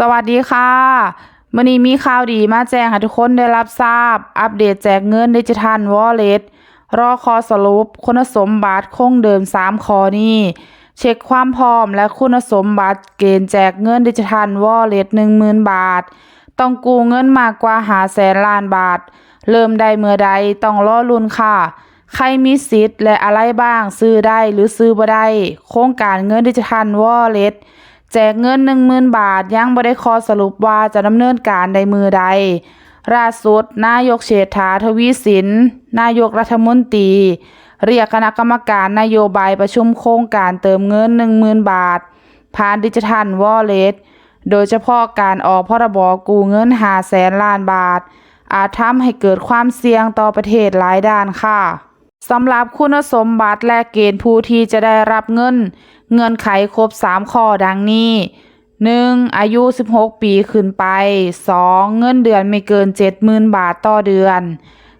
สวัสดีค่ะมื่อนี้มีข่าวดีมาแจ้งให้ทุกคนได้รับทราบ อัปเดตแจกเงินดิจิทัลวอลเล็ตรอคอสรุป คุณสมบัติคงเดิม 3 คอนี้ เช็คความพร้อมและคุณสมบัติเกณฑ์แจกเงินดิจิทัลวอลเล็ต10,000 บาท ต้องกู้เงินมากกว่าหาแสนล้านบาท เริ่มได้เมื่อใดต้องรอลุ้นค่ะ ใครมีสิทธิ์และอะไรบ้างซื้อได้หรือซื้อบ่ได้ โครงการเงินดิจิทัลวอลเล็ต จกเงิน 10,000 บาท ยังบ่ได้ข้อสรุปว่าจะดำเนินการในมือใดล่าสุด นายกเศรษฐาทวีสิน นายกรัฐมนตรี เรียกคณะกรรมการนโยบายประชุมโครงการเติมเงิน 10,000 บาท ผ่านดิจิทัลวอลเล็ตโดยเฉพาะการออกพรบกู้เงิน5แสนล้านบาท อาจทำให้เกิดความเสี่ยงต่อประเทศหลายด้านค่ะ สำหรับคุณสมบัติและเกณฑ์ผู้ที่จะได้รับเงิน เงื่อนไขครบ 3 ข้อดังนี้ 1. อายุ 16 ปีขึ้นไป 2. เงินเดือนไม่เกิน 70,000 บาทต่อเดือน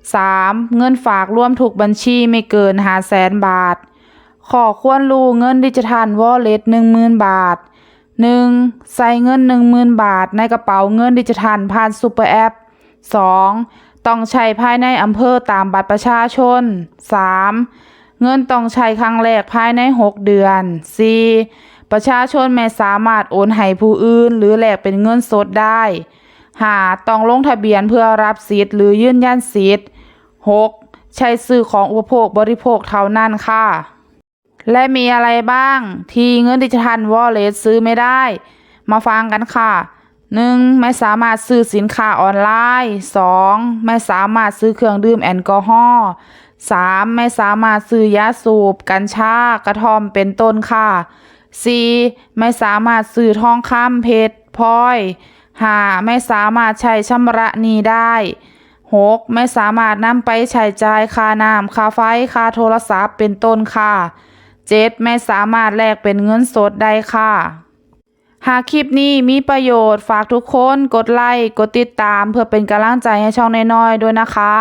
3. เงินฝากรวมทุกบัญชีไม่เกิน 500,000บาท ขอควรรู้เงินดิจิทัลวอลเล็ต10,000 บาท 1. ใส่เงิน 10,000 บาทในกระเป๋าเงินดิจิทัลผ่านซูเปอร์แอป 2. ต้องใช้ภายในอำเภอตามบัตรประชาชน 3. เงินต้องใช้ครั้งแรกภายใน 6 เดือน 4. ประชาชนไม่สามารถโอนให้ผู้อื่น หรือแลกเป็นเงินสดได้ 5. ต้องลงทะเบียนเพื่อรับสิทธิ์หรือยื่นยันสิทธิ์ 6. ใช้ซื้อของอุปโภคบริโภคเท่านั้นค่ะ และมีอะไรบ้างที่เงินดิจิทัลวอลเล็ตซื้อไม่ได้ มาฟังกันค่ะ 1. ไม่สามารถซื้อสินค้าออนไลน์ 2. ไม่สามารถซื้อเครื่องดื่มแอลกอฮอล์ 3. ไม่สามารถซื้อยาสูบ กัญชากระท่อมเป็นต้นค่ะ 4. ไม่สามารถซื้อทองคำเพชรพลอย 5. ไม่สามารถใช้ชำระหนี้ได้ 6. ไม่สามารถนำไปใช้จ่ายค่าน้ำค่าไฟค่าโทรศัพท์เป็นต้นค่ะ 7. ไม่สามารถแลกเป็นเงินสดได้ค่ะ หากคลิปนี้มีประโยชน์ฝากทุกคนกดไลค์ กดติดตาม เพื่อเป็นกำลังใจให้ช่องน้อยๆด้วยนะคะ